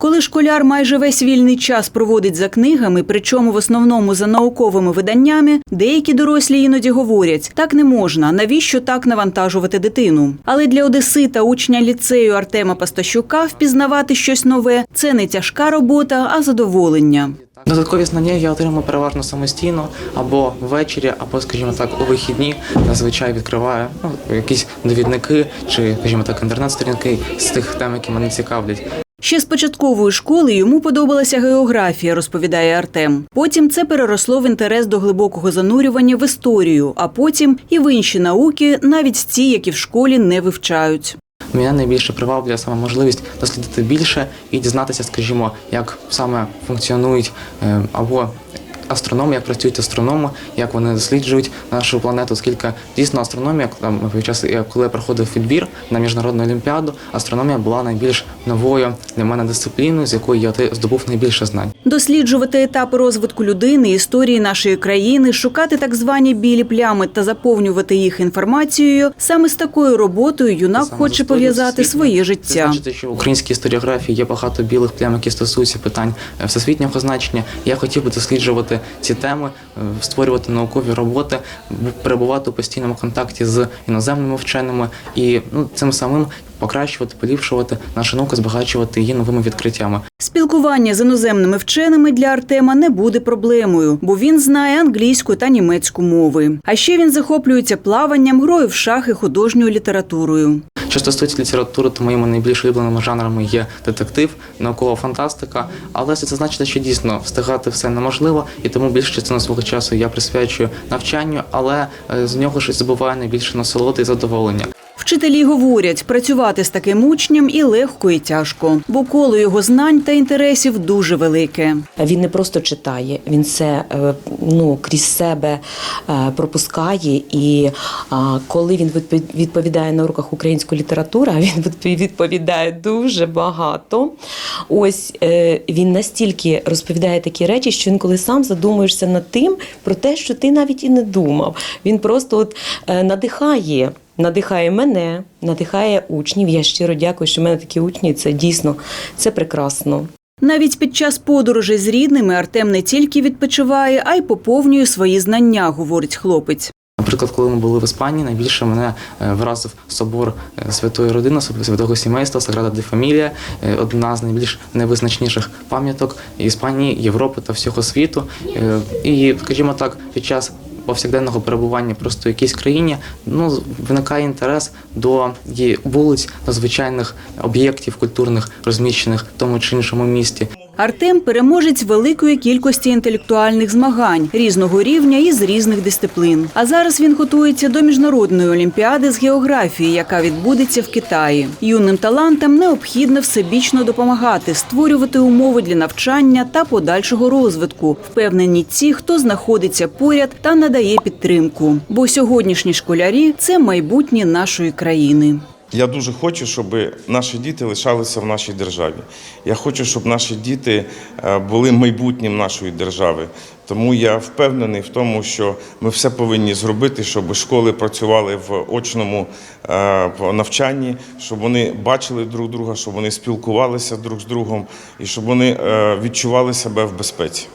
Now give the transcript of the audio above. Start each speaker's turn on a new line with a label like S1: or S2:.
S1: Коли школяр майже весь вільний час проводить за книгами, причому в основному за науковими виданнями, деякі дорослі іноді говорять, так не можна, навіщо так навантажувати дитину. Але для одесита, учня ліцею Артема Пастащука, впізнавати щось нове це не тяжка робота, а задоволення.
S2: Додаткові знання я отримую переважно самостійно або ввечері, або, скажімо так, у вихідні зазвичай відкриваю ну, якісь довідники чи, скажімо так, інтернет-сторінки з тих тем, які мене цікавлять.
S1: Ще з початкової школи йому подобалася географія, розповідає Артем. Потім це переросло в інтерес до глибокого занурювання в історію, а потім і в інші науки, навіть ті, які в школі не вивчають.
S2: Мене найбільше приваблює саме можливість дослідити більше і дізнатися, скажімо, як саме функціонують е, або астрономи, як працюють астрономи, як вони досліджують нашу планету. Оскільки дійсно астрономія, там час коли я проходив відбір на міжнародну олімпіаду, астрономія була найбільш новою для мене дисципліною, з якої я здобув найбільше знань.
S1: Досліджувати етапи розвитку людини, історії нашої країни, шукати так звані білі плями та заповнювати їх інформацією. Саме з такою роботою юнак
S2: Саме
S1: хоче пов'язати своє життя.
S2: значить, що в українській історіографії є багато білих плям, які стосуються питань е, всесвітнього значення. Я хотів би досліджувати ці теми, е, створювати наукові роботи, перебувати у постійному контакті з іноземними вченими і ну цим самим покращувати, поліпшувати нашу науку, збагачувати її новими відкриттями.
S1: Спілкування з іноземними вченими для Артема не буде проблемою, бо він знає англійську та німецьку мови. А ще він захоплюється плаванням, грою в шахи, художньою літературою.
S2: Що стосується літератури, то моїми найбільш улюбленими жанрами є детектив, наукова фантастика. Але це значить, що дійсно встигати все неможливо, і тому більшу частину свого часу я присвячую навчанню, але е, з нього щось забуває найбільше насолоди і задоволення.
S1: Вчителі говорять, працювати з таким учнем і легко, і тяжко, бо коло його знань та інтересів дуже велике.
S3: Він не просто читає, він це е, ну, крізь себе е, пропускає. І коли він відпо- відповідає на уроках української літератури, він відпо- відповідає дуже багато. Ось е, він настільки розповідає такі речі, що інколи сам задумуєшся над тим про те, що ти навіть і не думав. Він просто от надихає. Надихає мене, надихає учнів. Я щиро дякую, що в мене такі учні. Це дійсно це прекрасно.
S1: Навіть під час подорожей з рідними Артем не тільки відпочиває, а й поповнює свої знання, говорить хлопець.
S2: Наприклад, коли ми були в Іспанії, найбільше мене е, вразив собор е, святої родини, святого сімейства, Саграда де Фамілія, одна з найбільш найвизначніших пам'яток Іспанії, Європи та всього світу. Е, І, скажімо так, під час повсякденного перебування просто в якійсь країні ну виникає інтерес до вулиць, до звичайних об'єктів культурних, розміщених в тому чи іншому місті.
S1: Артем переможець великої кількості інтелектуальних змагань різного рівня і з різних дисциплін. А зараз він готується до міжнародної олімпіади з географії, яка відбудеться в Китаї. Юним талантам необхідно всебічно допомагати, створювати умови для навчання та подальшого розвитку. Впевнені ті, хто знаходиться поряд та надає підтримку. Бо сьогоднішні школярі це майбутнє нашої країни.
S4: Я дуже хочу, щоб наші діти лишалися в нашій державі. Я хочу, щоб наші діти е, були майбутнім нашої держави. Тому я впевнений в тому, що ми все повинні зробити, щоб школи працювали в очному е, навчанні, щоб вони бачили друг друга, щоб вони спілкувалися друг з другом і щоб вони е, відчували себе в безпеці.